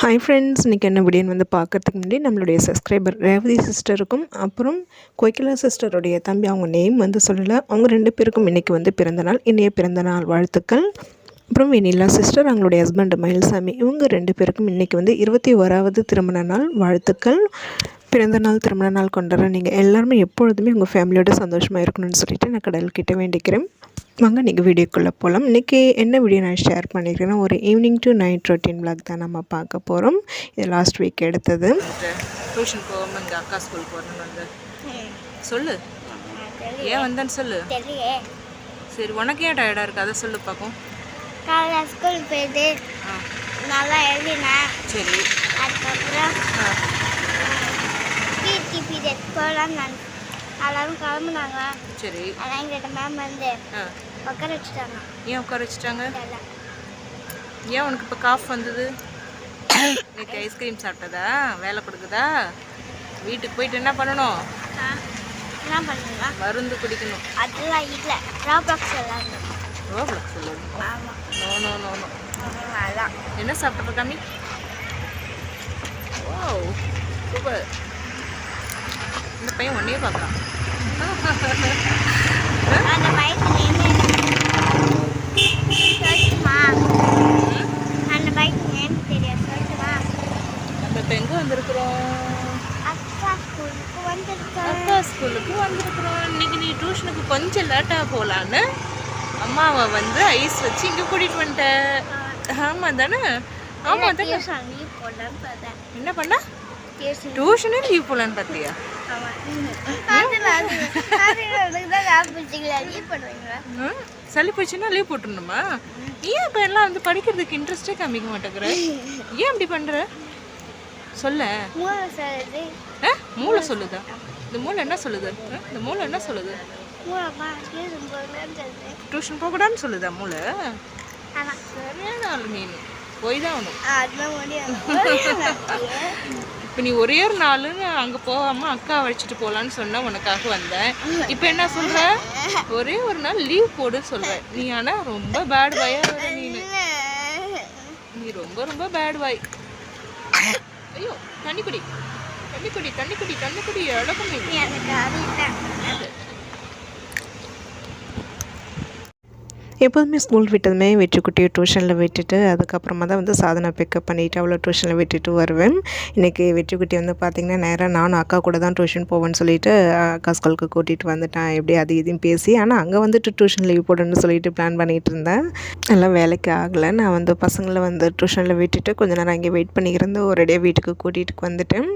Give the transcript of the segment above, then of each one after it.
Hi friends இன்றைக்கி என்ன விடியன் வந்து பார்க்கறதுக்கு முன்னாடி நம்மளுடைய சப்ஸ்கிரைபர் ரேவதி சிஸ்டருக்கும் அப்புறம் கொய்கிலா சிஸ்டருடைய தம்பி அவங்க நேம் வந்து சொல்லலை. அவங்க ரெண்டு பேருக்கும் இன்றைக்கி வந்து பிறந்தநாள் இன்றைய பிறந்தநாள் வாழ்த்துக்கள். அப்புறம் வெனிலா சிஸ்டர் அவங்களுடைய ஹஸ்பண்ட் மயில்சாமி இவங்க ரெண்டு பேருக்கும் இன்றைக்கி வந்து இருபத்தி ஓராவது திருமண நாள் வாழ்த்துக்கள். பிறந்த நாள் திருமண நாள் கொண்டாட நீங்கள் எல்லாருமே எப்பொழுதுமே உங்கள் ஃபேமிலியோட சந்தோஷமாக இருக்கணும்னு சொல்லிட்டு நான் கடவுள்கிட்ட வேண்டிக்கிறேன். வாங்க நீங்கள் வீடியோக்குள்ளே போகலாம் இன்றைக்கி என்ன வீடியோ நான் ஷேர் பண்ணியிருக்கேன்னா ஒரு evening to night routine vlog தான் நம்ம பார்க்க போகிறோம் இது லாஸ்ட் வீக் எடுத்தது. டியூஷன் போகாம இங்கே அக்கா ஸ்கூல் போகணும்னு வந்து. சொல்லு. ஏன் வந்தேன்னு சொல்லு. சரி உனக்கு ஏன் டயர்டாக இருக்கு? அதை சொல்லு பார்ப்போம். காலைல ஸ்கூல் போயிட்டு ஆ. நல்லா எழுதினேன். சரி. அதுக்கப்புறம் பிடி பீரியட் போகலான்னு நான் எல்லாரும் கிளம்புனாங்க. சரி. ஆனால் எங்கிட்ட மேம் வந்து ஆ. உட்கார வச்சுட்டாங்க. ஏன் உட்கார வச்சுட்டாங்க. ஏன் உனக்கு இப்போ காஃப் வந்தது? இன்னைக்கு ஐஸ்கிரீம் சாப்பிட்டதா? வேலை கொடுக்குதா? வீட்டுக்கு போயிட்டு என்ன பண்ணணும்? என்ன பண்ணுங்க. மருந்து குடிக்கணும். அதெல்லாம் இல்லை ட்ராபாக்ஸ் எல்லாம் ரோப்ளக் சொல்லணும் ஆமாம் நோ நோ நோ நோ அதான். என்ன சாப்பிட்ற கம்மி ஓ சூப்பர் இந்த பையன் ஒன்னே பார்க்குறான். அந்த நேம் சொல்லட்டுமா அந்த பைக் நேம் தெரியாது சொல்லட்டுமா நம்ம இப்போ எங்கே வந்திருக்கிறோம் அக்கா ஸ்கூலுக்கு வந்திருக்கேன் அக்கா ஸ்கூலுக்கு வந்திருக்கிறோம் இன்னைக்கு நீ டியூஷனுக்கு கொஞ்சம் லேட்டாக போகலான்னு அம்மாவை வந்து ஐஸ் வச்சு இங்கே கூட்டிகிட்டு வந்துட்டேன் ஆமாம் தானே ஆமாம் தானே என்ன பண்ண டியூஷன் லீவ் போகலான்னு பார்த்தியா ம்? சளி போச்சுன்னா லீவ் போட்டுருணுமா ஏன் இப்போ எல்லாம் வந்து படிக்கிறதுக்கு இன்ட்ரெஸ்டே காமிக்க மாட்டேங்கிற? ஏன் அப்படி பண்ணுற சொல்ல. மூளை சொல்லுதா? இந்த மூளை என்ன சொல்லுது? இந்த மூளை என்ன சொல்லுது? டியூஷன் போகக்கூடாதுன்னு சொல்லுதா மூளை? சரியான ஆள் மீன். போய் தான் ஆகணும். இப்போ நீ ஒரே ஒரு நாளுன்னு அங்கே போகாமல் அக்கா வச்சுட்டு போகலான்னு சொன்னா உனக்காக வந்தேன். இப்போ என்ன சொல்ற? ஒரே ஒரு நாள் லீவ் போடுன்னு சொல்ற. நீ ஆனால் ரொம்ப பேட் பாயா வர நீ நீ ரொம்ப ரொம்ப பேட் பாய் ஐயோ தண்ணி குடி தண்ணி குடி தண்ணி குடி தண்ணி குடி அடக்கமே எப்போதுமே ஸ்கூல் விட்டதுமே வெற்றிக்குட்டியை டியூஷனில் விட்டுட்டு அதுக்கப்புறமா தான் வந்து சாதனை பிக்கப் பண்ணிவிட்டு அவ்வளோ டியூஷனில் விட்டுட்டு வருவேன். இன்றைக்கி வெற்றிக்குட்டி வந்து பார்த்திங்கன்னா நேராக நானும் அக்கா கூட தான் டியூஷன் போவேன்னு சொல்லிட்டு அக்கா ஸ்கூலுக்கு கூட்டிகிட்டு வந்துட்டேன். எப்படி அது இதையும் பேசி ஆனால் அங்கே வந்துட்டு டியூஷன் லீவ் போடணும்னு சொல்லிட்டு பிளான் பண்ணிகிட்டு இருந்தேன். எல்லாம் வேலைக்கு ஆகலை. நான் வந்து பசங்களை வந்து டியூஷனில் விட்டுட்டு கொஞ்ச நேரம் அங்கே வெயிட் பண்ணிக்கிறந்து ஒரேடியாக வீட்டுக்கு கூட்டிகிட்டு வந்துட்டேன்.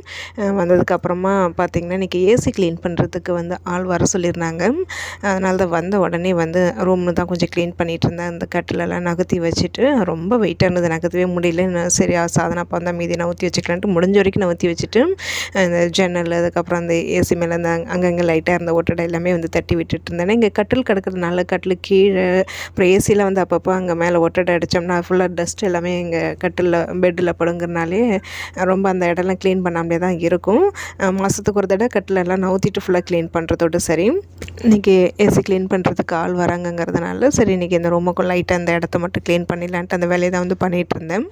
வந்ததுக்கப்புறமா பார்த்திங்கன்னா இன்றைக்கி ஏசி க்ளீன் பண்ணுறதுக்கு வந்து ஆள் வர சொல்லியிருந்தாங்க. அதனால தான் வந்த உடனே வந்து ரூம்னு தான் கொஞ்சம் க்ளீன் பண்ணிகிட்டு இருந்தேன் அந்த கட்டிலெல்லாம் நகர்த்தி வச்சுட்டு ரொம்ப வெயிட்டாக இருந்தது. நகர்த்தவே முடியல. நான் சரி சாதனை அப்போ அந்த மீதி நவுத்தி வச்சுக்கலான்ட்டு முடிஞ்ச வரைக்கும் நான் ஊற்றி வச்சுட்டு அந்த ஜன்னல் அதுக்கப்புறம் அந்த ஏசி மேலே அந்த அங்கங்கே லைட்டாக இருந்த ஒட்டடை எல்லாமே வந்து தட்டி விட்டுட்டு இருந்தேன் இங்கே கட்டில் கிடக்கிறதுனால கட்டில் கீழே அப்புறம் ஏசியில் வந்து அப்பப்போ அங்கே மேலே ஒட்டடை அடித்தோம்னா ஃபுல்லாக டஸ்ட் எல்லாமே எங்கள் கட்டிலில் பெட்டில் படுங்கிறனாலே ரொம்ப அந்த இடம்லாம் க்ளீன் பண்ணாமலே தான் இருக்கும். மாதத்துக்கு ஒரு தடவை கட்டில் எல்லாம் நவுத்திட்டு ஃபுல்லாக க்ளீன் பண்ணுறதோட சரி. இன்றைக்கி ஏசி க்ளீன் பண்ணுறதுக்கு ஆள் வராங்கங்கிறதுனால சரி இன்றைக்கி இந்த ரூமுக்கும் லைட்டாக அந்த இடத்த மட்டும் க்ளீன் பண்ணிடலான்ட்டு அந்த வேலையை தான் வந்து பண்ணிகிட்டு இருந்தேன்.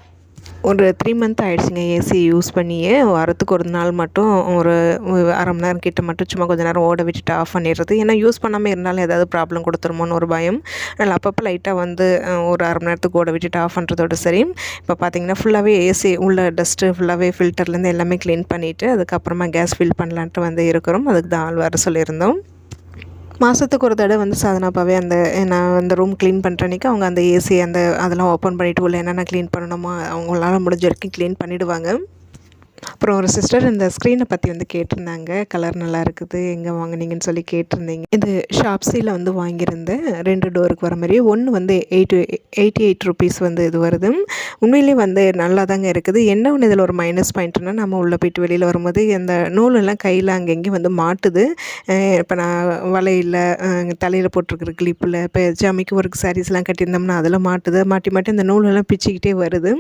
ஒரு த்ரீ மந்த் ஆயிடுச்சுங்க ஏசி யூஸ் பண்ணியே. வாரத்துக்கு ஒரு நாள் மட்டும் ஒரு ஒரு அரை மணி நேரம் கிட்ட மட்டும் சும்மா கொஞ்ச நேரம் ஓட விட்டுட்டு ஆஃப் பண்ணிடுறது. ஏன்னா யூஸ் பண்ணாமல் இருந்தாலும் ஏதாவது ப்ராப்ளம் கொடுத்துருமோன்னு ஒரு பயம். அதனால் அப்பப்போ லைட்டாக வந்து ஒரு அரை மணி நேரத்துக்கு ஓட விட்டுட்டு ஆஃப் பண்ணுறதோட சரி. இப்போ பார்த்தீங்கன்னா ஃபுல்லாகவே ஏசி உள்ள டஸ்ட்டு ஃபுல்லாகவே ஃபில்டர்லேருந்து எல்லாமே க்ளீன் பண்ணிவிட்டு அதுக்கப்புறமா கேஸ் ஃபில் பண்ணலான்ட்டு வந்து இருக்கிறோம். அதுக்கு தான் ஆள் வர சொல்லியிருந்தோம். மாதத்துக்கு ஒரு தடவை வந்து சாதனாப்பாவே அந்த நான் அந்த ரூம் க்ளீன் பண்ணுற அன்றைக்கி அவங்க அந்த ஏசி அந்த அதெல்லாம் ஓப்பன் பண்ணிவிட்டு உள்ள என்னென்ன க்ளீன் பண்ணணுமோ அவங்களால முடிஞ்ச வரைக்கும் க்ளீன் பண்ணிவிடுவாங்க அப்புறம் ஒரு சிஸ்டர் இந்த ஸ்க்ரீனை பற்றி வந்து கேட்டிருந்தாங்க. கலர் நல்லா இருக்குது எங்கே வாங்குனீங்கன்னு சொல்லி கேட்டிருந்தீங்க. இது ஷாப்ஸியில் வந்து வாங்கியிருந்தேன் ரெண்டு டோருக்கு வர மாதிரி ஒன்று வந்து எயிட் எயிட்டி எயிட் ருபீஸ் வந்து இது வருது. உண்மையிலேயே வந்து நல்லா தாங்க இருக்குது. என்ன ஒன்று இதில் ஒரு மைனஸ் பாயிண்ட்னா நம்ம உள்ளே போயிட்டு வெளியில் வரும்போது அந்த நூலெல்லாம் கையில் அங்கங்கே வந்து மாட்டுது. இப்போ நான் வலையில் தலையில் போட்டிருக்கிற கிளிப்பில் இப்போ ஜாமிக்கு ஒர்க் சாரீஸ்லாம் கட்டியிருந்தோம்னா அதில் மாட்டுது. மாட்டி மாட்டி அந்த நூலெல்லாம் பிச்சுக்கிட்டே வருது.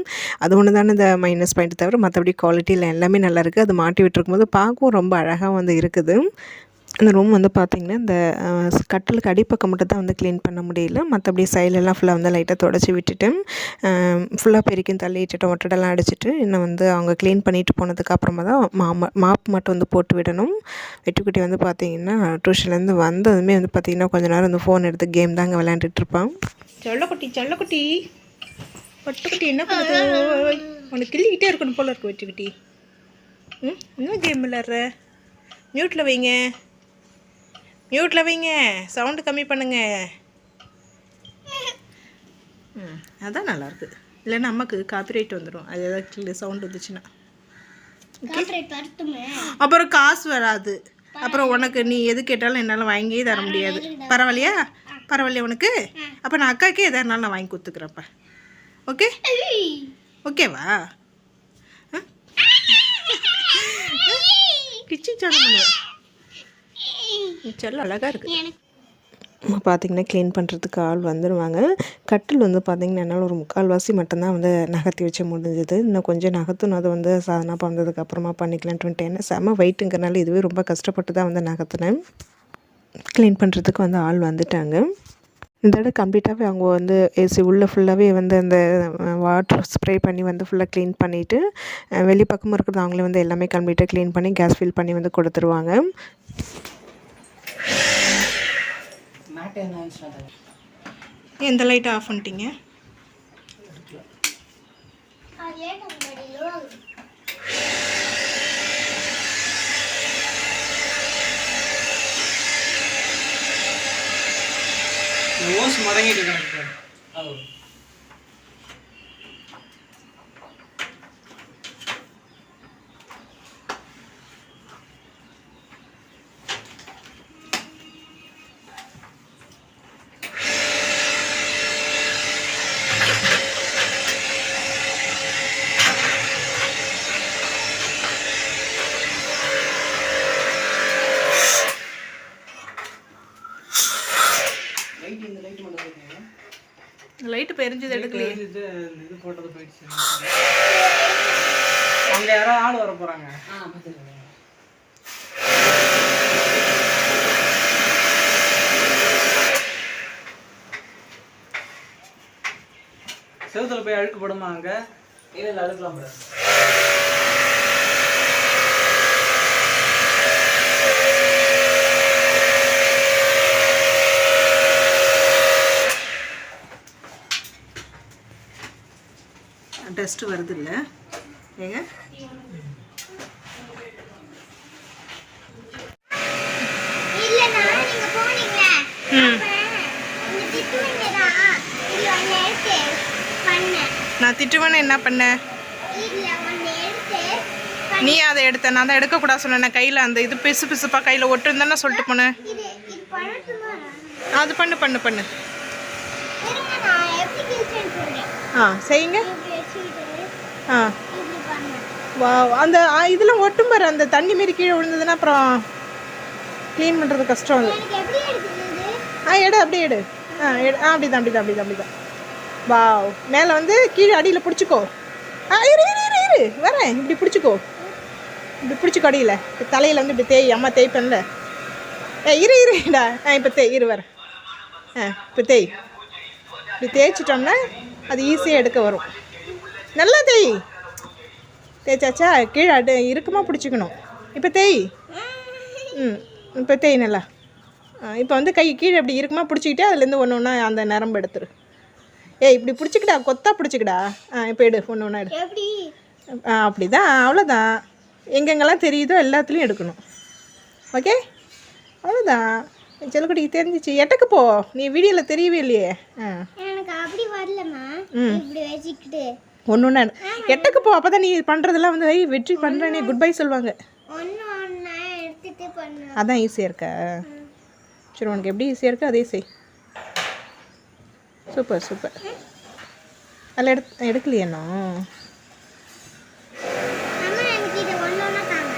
அது ஒன்று தானே இந்த மைனஸ் பாயிண்ட் தவிர மற்றபடி குவாலிட்டியில் எல்லாமே நல்லா இருக்குது அது மாட்டி விட்டுருக்கும்போது பார்க்கவும் ரொம்ப அழகாக வந்து இருக்குது. அந்த ரூம் வந்து பார்த்திங்கன்னா இந்த கட்டலுக்கு அடிப்பக்கம் மட்டும் தான் வந்து க்ளீன் பண்ண முடியல. மற்றபடி சைலெல்லாம் ஃபுல்லாக வந்து லைட்டாக தொடச்சி விட்டுட்டு ஃபுல்லாக பெருக்கி தள்ளிட்டு ஒட்டடெல்லாம் அடிச்சிட்டு இன்னும் வந்து அவங்க க்ளீன் பண்ணிட்டு போனதுக்கப்புறமா தான் மாம மாப் மட்டும் வந்து போட்டு விடணும். வெட்டுக்குட்டி வந்து பார்த்திங்கன்னா டியூஷன்லேருந்து வந்ததுமே வந்து பார்த்திங்கன்னா கொஞ்ச நேரம் வந்து ஃபோன் எடுத்து கேம் தாங்க விளையாண்டுட்டு இருப்பான். சொல்லக்குட்டி சொல்லக்குட்டி. பட்டுக்குட்டி என்ன பண்ணுது? உனக்கு கிள்ளிக்கிட்டே இருக்கணும் போல இருக்கு வெட்டுக்குட்டி. ம் என்ன கேம் விளாட்ற மியூட்டில் வைங்க. மியூட்டில் வைங்க. சவுண்டு கம்மி பண்ணுங்க. ம் அதான் நல்லாயிருக்கு இல்லைன்னா அம்மாக்கு காப்பிரைட் வந்துடும் அது ஏதாவது சவுண்ட் வந்துச்சுன்னா. அப்புறம் காசு வராது. அப்புறம் உனக்கு நீ எது கேட்டாலும் என்னால் வாங்கியே தர முடியாது. பரவாயில்லையா? பரவாயில்லையா உனக்கு? அப்போ நான் அக்காக்கே எதாக இருந்தாலும் நான் வாங்கி கொடுத்துக்குறப்ப ஓகே ஓகேவா கிச்சன் சொல்ல செல்லம் அழகாக இருக்கு. பார்த்திங்கன்னா க்ளீன் பண்ணுறதுக்கு ஆள் வந்துடுவாங்க கட்டில் வந்து பார்த்திங்கன்னா என்னால் ஒரு முக்கால்வாசி மட்டும்தான் வந்து நகர்த்தி வச்ச முடிஞ்சது. இன்னும் கொஞ்சம் நகர்த்தணும். அதை வந்து சாதனா பண்ணதுக்கு அப்புறமா பண்ணிக்கலான்ட்டு வந்துட்டேன் ஏன்னா செம வெயிட்டுங்கிறனால இதுவே ரொம்ப கஷ்டப்பட்டு தான் வந்து நகர்த்தினேன். க்ளீன் பண்ணுறதுக்கு வந்து ஆள் வந்துட்டாங்க. இந்த தடவை கம்ப்ளீட்டாகவே அவங்க வந்து ஏசி உள்ளே ஃபுல்லாகவே வந்து அந்த வாட்டர் ஸ்ப்ரே பண்ணி வந்து ஃபுல்லாக க்ளீன் பண்ணிவிட்டு வெளிப்பக்கமும் இருக்கிறது அவங்களே வந்து எல்லாமே கம்ப்ளீட்டாக க்ளீன் பண்ணி கேஸ் ஃபில் பண்ணி வந்து கொடுத்துருவாங்க. எந்த லைட் ஆஃப் பண்ணிட்டீங்க? ஏன் முன்னாடியோ லைட்டு பெரிஞ்சது எடுக்கலையே. இது இது போட்டது போயிடுச்சு. அங்க யாரோ ஆள் வர போறாங்க. செவுத்துல போய் அழுக்கு போடுமா அங்க? இல்ல இல்ல அழுக்கலாம் டஸ்ட்டு வருது இல்லை ஏங்க நான் திட்டுவேன்னு என்ன எடுத்து நீ அதை எடுத்த நான் தான் எடுக்கக்கூடாது சொன்னேன் கையில் அந்த இது பிசு பிசுப்பா கையில் ஒட்டுன்னு சொல்லிட்டு போனேன் அது பண்ணு பண்ணு பண்ணு. ஆ செய்யுங்க. ஆ. வா அந்த இதெல்லாம் ஒட்டும் பாரு. அந்த தண்ணி மாரி கீழே விழுந்ததுன்னா அப்புறம் க்ளீன் பண்ணுறது கஷ்டம் அது. ஆ எடு அப்படியே எடு. ஆ எடு. ஆ அப்படிதான் அப்படிதான் அப்படிதான் அப்படிதான். வாவ். மேலே வந்து கீழே அடியில் பிடிச்சிக்கோ. ஆ இரு இரு இரு இரு. வரேன். இப்படி பிடிச்சிக்கோ. இப்படி பிடிச்சிக்கோ அடியில் தலையில் வந்து இப்படி தேய் அம்மா தேய்ப்பேன்ல. ஏ இரு இருடா ஆ இப்போ தேய் இரு வரேன் ஆ இப்போ தேய். இப்படி தேய்ச்சிட்டோம்னா அது ஈஸியாக எடுக்க வரும். நல்லா தேய். தேய்ச்சாச்சா கீழே அடு இறுக்கமாக பிடிச்சிக்கணும். இப்போ தேய். ம் இப்போ தேய் நல்லா. இப்போ வந்து கை கீழே இப்படி இருக்குமா பிடிச்சிக்கிட்டே அதுலேருந்து ஒன்று ஒன்றா அந்த நரம்பு எடுத்துரு. ஏய் இப்படி பிடிச்சிக்கிடா கொத்தா பிடிச்சிக்கிடா. ஆ இப்போ எடு ஒன்று ஒன்றா எடு. ஆ அப்படிதான் அவ்வளோதான் எங்கெங்கெல்லாம் தெரியுதோ எல்லாத்துலேயும் எடுக்கணும். ஓகே? அவ்வளோதான் செல்லக்குட்டிக்கு தெரிஞ்சிச்சு. எட்டக்கு போ. நீ வீடியோவில் தெரியவே இல்லையே. ஆ. எனக்கு அப்படி வரலம்மா. இப்படி வச்சுக்கிட்டு. ஒன்று ஒன்றா எட்டக்கு போ அப்போ தான் நீ பண்ணுறதெல்லாம் வந்து வெற்றி பண்ணுறேனே குட் பை சொல்லுவாங்க. அதான் ஈஸியாக இருக்கா? சரி உனக்கு எப்படி ஈஸியாக இருக்கோ அதே செய். சூப்பர் சூப்பர் அதில் எடு எடுக்கலையேண்ணா அம்மா எனக்கு இது ஒன்று ஒன்றா தாங்க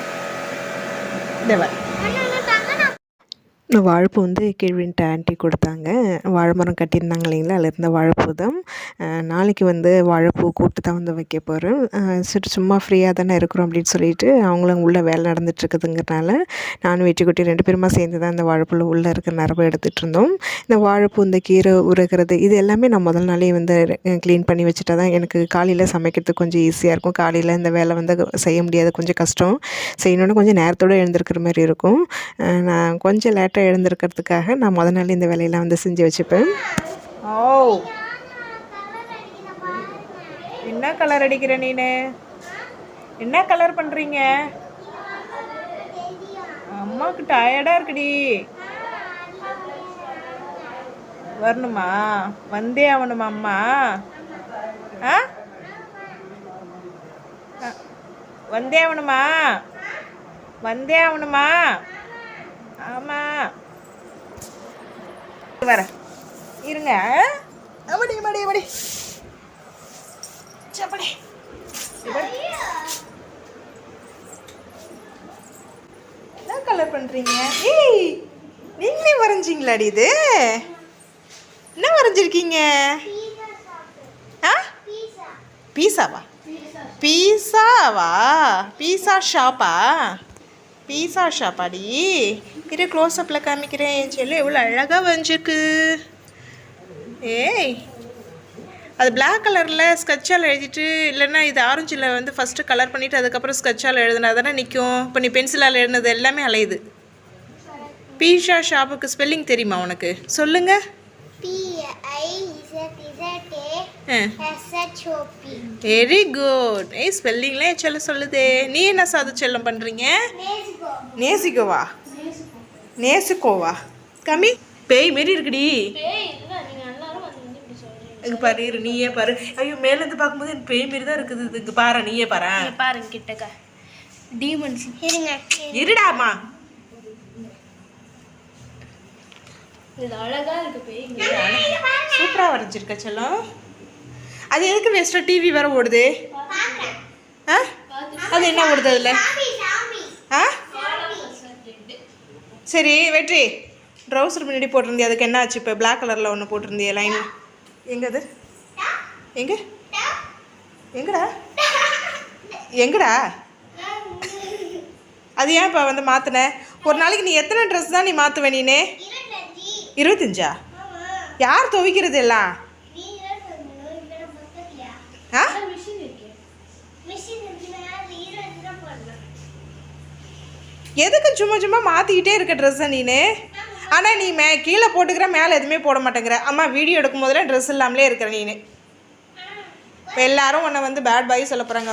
தேவா ஒன்று ஒன்றா தாங்க நான் வாழைப்பூ வந்து கீழ்வின்ட்டு ஆண்டி கொடுத்தாங்க. வாழைமரம் கட்டியிருந்தாங்க இல்லைங்களா? அதில் இருந்த வாழைப்பூ தான் நாளைக்கு வந்து வாழைப்பூ கூட்டு தான் வந்து வைக்க போகிறேன் சரி சும்மா ஃப்ரீயாக தானே இருக்கிறோம் அப்படின்னு சொல்லிட்டு அவங்களும் உள்ளே வேலை நடந்துட்டுருக்குதுங்கிறனால நானும் வெற்றிக்குட்டி ரெண்டு பேருமா சேர்ந்து தான் இந்த வாழைப்பூவில் உள்ளே இருக்கிற நரம்பு எடுத்துகிட்டு இருந்தோம். இந்த வாழைப்பூ இந்த கீரை உருகிறது இது எல்லாமே நான் முதல் நாளே வந்து க்ளீன் பண்ணி வச்சுட்டா தான் எனக்கு காலையில் சமைக்கிறதுக்கு கொஞ்சம் ஈஸியாக இருக்கும். காலையில் இந்த வேலை வந்து செய்ய முடியாது. கொஞ்சம் கஷ்டம். செய்யணுன்னு கொஞ்சம் நேரத்தோடு எழுந்திருக்கிற மாதிரி இருக்கும். நான் கொஞ்சம் லேட்டாக எழுந்திருக்கிறதுக்காக நான் முத நாள் இந்த வேலையெல்லாம் வந்து செஞ்சு வச்சுப்பேன். ஓ என்ன கலர் அடிக்கிற நீனு? என்ன கலர் பண்றீங்க? அம்மாவுக்கு டயர்டா இருக்குடி. வரணுமா? வந்தே ஆகணுமா அம்மா? ஆ? வந்தே ஆகணுமா? வந்தே ஆகணுமா? ஆமா. வரேன் இருங்க. அப்படி அப்படி அப்படி சப்படி என்ன கலர் பண்றீங்க? ஏய் நீங்களே வரைஞ்சிங்களாடி இது? என்ன வரைஞ்சிருக்கீங்க? ஆ? பீஸாவா பீஸாவா பீஸா ஷாப்பா பீஸா ஷாப்பாடி? இரு க்ளோஸ்அப்பில் காமிக்கிறேன். என் செல்லு எவ்வளோ அழகாக வந்துருக்கு. ஏய் அது பிளாக் கலரில் ஸ்கெட்சால் எழுதிட்டு இல்லைன்னா இது ஆரஞ்சில் வந்து ஃபஸ்ட்டு கலர் பண்ணிவிட்டு அதுக்கப்புறம் ஸ்கெட்சால் எழுதுனா தானே நிற்கும் இப்போ நீ பென்சிலால் எழுதுனது எல்லாமே அலையுது. பீஷா ஷாப்புக்கு ஸ்பெல்லிங் தெரியுமா உனக்கு? சொல்லுங்கள் வெரி குட் ஏய் ஸ்பெல்லிங்லாம் சொல்ல சொல்லுதே. நீ என்ன சாது செல்லம் பண்ணுறீங்க. நேசிக்கோவா நேசிக்கோவா கம்மி. பேய் மாரி இருக்குடி. இங்க பாரு இரு நீயே பாரு. ஐயோ மேலேருந்து பார்க்கும்போது எனக்கு பேய் மாரி தான் இருக்குது. இது. இங்க பாரு நீயே பாரு. பாருங்க கிட்டக்க டீமன்ஸ் இருங்க. இருடாமா? இது அழகா இருக்கு பேய் சூப்பரா வரைஞ்சிருக்க செல்லம். அது எதுக்கு வேஸ்ட்டாக டிவி வேற ஓடுது? ஆ? அது என்ன ஓடுது அதில்? ஆ? சரி வெற்றி. ட்ரௌசர் முன்னாடி போட்டிருந்தியா? அதுக்கு என்ன ஆச்சு? இப்போ பிளாக் கலரில் ஒன்று போட்டிருந்திய லைன் எங்கே அது? எங்கே? எங்கடா? எங்கடா? அது ஏன் இப்போ வந்து மாற்றின ஒரு நாளைக்கு நீ எத்தனை ட்ரெஸ் தான் நீ மாற்றுவ நீனே? இருபத்தஞ்சா? யார் துவைக்கிறது எல்லாம்? ஆ? எதுக்கு சும்மா சும்மா மாற்றிக்கிட்டே இருக்க ட்ரெஸ்ஸை நீனு? ஆனால் நீ மே கீழே போட்டுக்கிற மேலே எதுவுமே போட மாட்டேங்கிற. அம்மா வீடியோ எடுக்கும் போதெல்லாம் ட்ரெஸ் இல்லாமலே இருக்கிற நீனு. இப்போ எல்லாரும் உன்னை வந்து பேட் பாய் சொல்ல போகிறாங்க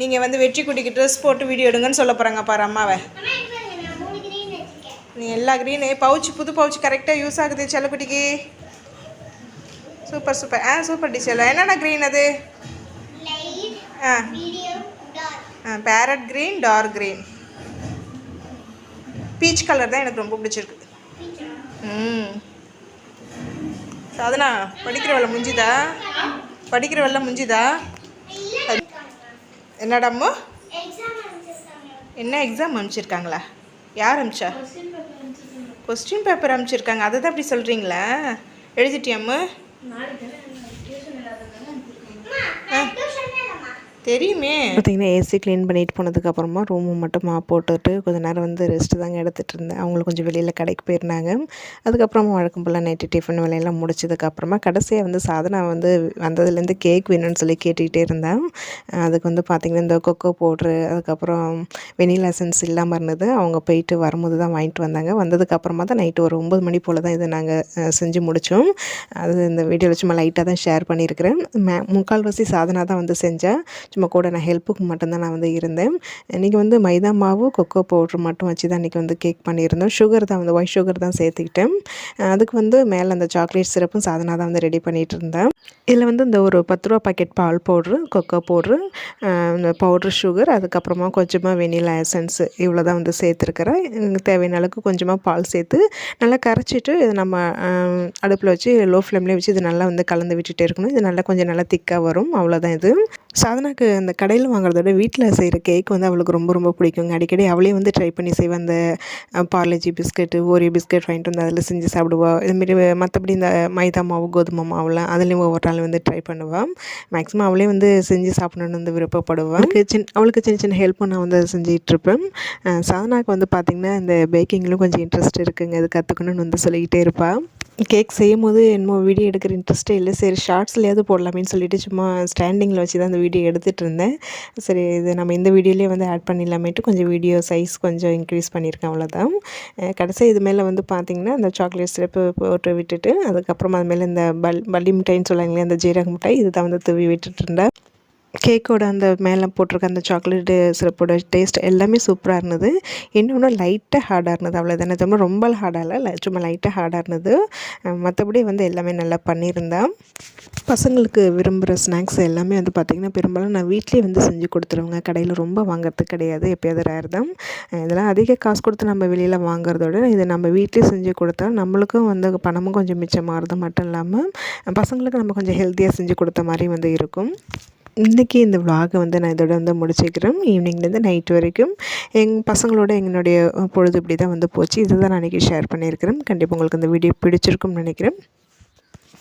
நீங்கள் வந்து வெற்றி குட்டிக்கு ட்ரெஸ் போட்டு வீடியோ எடுங்கன்னு சொல்ல போகிறாங்க பாரு அம்மாவை. நீ எல்லா க்ரீனு பவுச் புது பவுச் கரெக்டாக யூஸ் ஆகுது செல்லக்குட்டிக்கு. சூப்பர் சூப்பர் ஆ சூப்பர் டீச்சர். என்னென்ன க்ரீன் அது? Parrot green dark green peach colour தான் எனக்கு ரொம்ப பிடிச்சிருக்கு. ம். சாதனா படிக்கிற வேலை முடிஞ்சுதா? படிக்கிற வேலை முடிஞ்சுதா? என்னடாமோ என்ன எக்ஸாம் அனுப்பிச்சிருக்காங்களா? யார் அனுப்பிச்சா? கொஸ்டின் பேப்பர் அனுப்பிச்சிருக்காங்க. அதை தான் அப்படி சொல்கிறீங்களா எழுதிட்டியாம்மா தெரியுமே. பார்த்திங்கன்னா ஏசி க்ளீன் பண்ணிட்டு போனதுக்கப்புறமா ரூமை மட்டும் மா போட்டுட்டு கொஞ்ச நேரம் வந்து ரெஸ்ட்டு தாங்க எடுத்துகிட்டு இருந்தேன். அவங்களும் கொஞ்சம் வெளியில் கடைக்கு போயிருந்தாங்க. அதுக்கப்புறமா வழக்கம் போல் நைட்டு டிஃபன் வேலையெல்லாம் முடிச்சதுக்கப்புறமா கடைசியாக வந்து சாதனை வந்து வந்ததுலேருந்து கேக் வேணும்னு சொல்லி கேட்டுக்கிட்டே இருந்தேன். அதுக்கு வந்து பார்த்திங்கன்னா இந்த கொக்கோ பவுட்ரு அதுக்கப்புறம் வெனிலா எசன்ஸ் இல்லாமல் இருந்தது. அவங்க போயிட்டு வரும்போது தான் வாங்கிட்டு வந்தாங்க. வந்ததுக்கப்புறமா தான் நைட்டு ஒரு ஒம்பது மணி போல் தான் இதை நாங்கள் செஞ்சு முடித்தோம் அது இந்த வீடியோவில் சும்மா லைட்டாக தான் ஷேர் பண்ணியிருக்கிறேன். மே முக்கால்வாசி சாதனா தான் வந்து செஞ்சேன் சும்மா கூட நான் ஹெல்ப்புக்கு மட்டும்தான் நான் வந்து இருந்தேன். இன்றைக்கி வந்து மைதா மாவு கொக்கோ பவுட்ரு மட்டும் வச்சு தான் இன்றைக்கி வந்து கேக் பண்ணியிருந்தோம். சுகர் தான் வந்து ஒயிட் சுகர் தான் சேர்த்துக்கிட்டேன். அதுக்கு வந்து மேலே அந்த சாக்லேட் சிரப்பும் சாதனா தான் வந்து ரெடி பண்ணிகிட்டு இருந்தேன். இதில் வந்து இந்த ஒரு பத்து ரூபா பாக்கெட் பால் பவுட்ரு கொக்கோ பவுட்ரு இந்த பவுட்ரு சுகர் அதுக்கப்புறமா கொஞ்சமாக வெனிலா எசன்ஸ் இவ்வளோ தான் வந்து சேர்த்துருக்கிறேன். எனக்கு தேவையான அளவுக்கு கொஞ்சமாக பால் சேர்த்து நல்லா கரைச்சிட்டு இதை நம்ம அடுப்பில் வச்சு லோ ஃப்ளேம்லேயே வச்சு இது நல்லா வந்து கலந்து விட்டுட்டே இருக்கணும். இது நல்லா கொஞ்சம் நல்லா திக்காக வரும். அவ்வளோதான் இது. சாதனாக்கு அந்த கடையில் வாங்குறத விட வீட்டில் செய்கிற கேக் வந்து அவளுக்கு ரொம்ப ரொம்ப பிடிக்குங்க. அடிக்கடி அவளே வந்து ட்ரை பண்ணி செய்வா. அந்த பார்லேஜி பிஸ்கெட்டு ஓரியோ பிஸ்கெட் வாங்கிட்டு வந்து அதில் செஞ்சு சாப்பிடுவா. இதுமாரி மற்றபடி இந்த மைதா மாவு கோதுமை மாவுலாம் அதுலேயும் ஒவ்வொரு நாள் வந்து ட்ரை பண்ணுவாள் மேக்ஸிமம் அவளே வந்து செஞ்சு சாப்பிடணுன்னு வந்து விருப்பப்படுவாள் அவளுக்கு சின்ன அவளுக்கு சின்ன சின்ன ஹெல்ப்பும் நான் வந்து செஞ்சிகிட்ருப்பேன் சாதனாக்கு வந்து பார்த்திங்கன்னா இந்த பேக்கிங்லேயும் கொஞ்சம் இன்ட்ரெஸ்ட் இருக்குங்க. அது கற்றுக்கணுன்னு வந்து சொல்லிக்கிட்டே இருப்பாள் கேக் செய்யும் போது என்னமோ வீடியோ எடுக்கிற இன்ட்ரெஸ்ட்டே இல்லை. சரி ஷார்ட்ஸ்லையாவது போடலாமேன்னு சொல்லிட்டு சும்மா ஸ்டாண்டிங்கில் வச்சு தான் அந்த வீடியோ எடுத்துகிட்டு இருந்தேன். சரி இது நம்ம இந்த வீடியோலேயே வந்து ஆட் பண்ணிடலாமேட்டு கொஞ்சம் வீடியோ சைஸ் கொஞ்சம் இன்க்ரீஸ் பண்ணியிருக்கேன் அவ்வளோதான் கடைசி இது மேலே வந்து பார்த்திங்கன்னா அந்த சாக்லேட் சிரப்பு போட்டு விட்டுட்டு அதுக்கப்புறமா அது மேலே இந்த பல் பள்ளி மிட்டாய்ன்னு சொல்லுவாங்களே அந்த ஜீரக மிட்டாய் இதுதான் வந்து தூவி விட்டுட்டு இருந்தேன். கேக்கோட அந்த மேலே போட்டிருக்க அந்த சாக்லேட்டு சிறப்போட டேஸ்ட் எல்லாமே சூப்பராக இருந்தது. இன்னொன்று லைட்டாக ஹார்டாக இருந்தது. அவ்வளோதானே சும்மா ரொம்ப ஹார்டாக இல்லை சும்மா லைட்டாக ஹார்டாக இருந்தது. மற்றபடி வந்து எல்லாமே நல்லா பண்ணியிருந்தேன் பசங்களுக்கு விரும்புகிற ஸ்நாக்ஸ் எல்லாமே வந்து பார்த்திங்கன்னா பெரும்பாலும் நான் வீட்லேயே வந்து செஞ்சு கொடுத்துருவேங்க. கடையில் ரொம்ப வாங்குறது கிடையாது எப்போயாவது ரேர் தான். இதெல்லாம் அதிக காசு கொடுத்து நம்ம வெளியில் வாங்குறதோட இதை நம்ம வீட்லேயே செஞ்சு கொடுத்தா நம்மளுக்கும் வந்து பணமும் கொஞ்சம் மிச்சமாகிறது மட்டும் இல்லாமல் பசங்களுக்கு நம்ம கொஞ்சம் ஹெல்த்தியாக செஞ்சு கொடுத்த மாதிரி வந்து இருக்கும். இன்றைக்கி இந்த vlog வந்து நான் இதோட வந்து முடிச்சுக்கிறேன். ஈவினிங்லேருந்து நைட் வரைக்கும் எங் பசங்களோட எங்களுடைய பொழுது இப்படி தான் வந்து போச்சு. இதை தான் நான் இன்றைக்கி ஷேர் பண்ணியிருக்கிறேன். கண்டிப்பாக உங்களுக்கு இந்த வீடியோ பிடிச்சிருக்கும்னு நினைக்கிறேன்.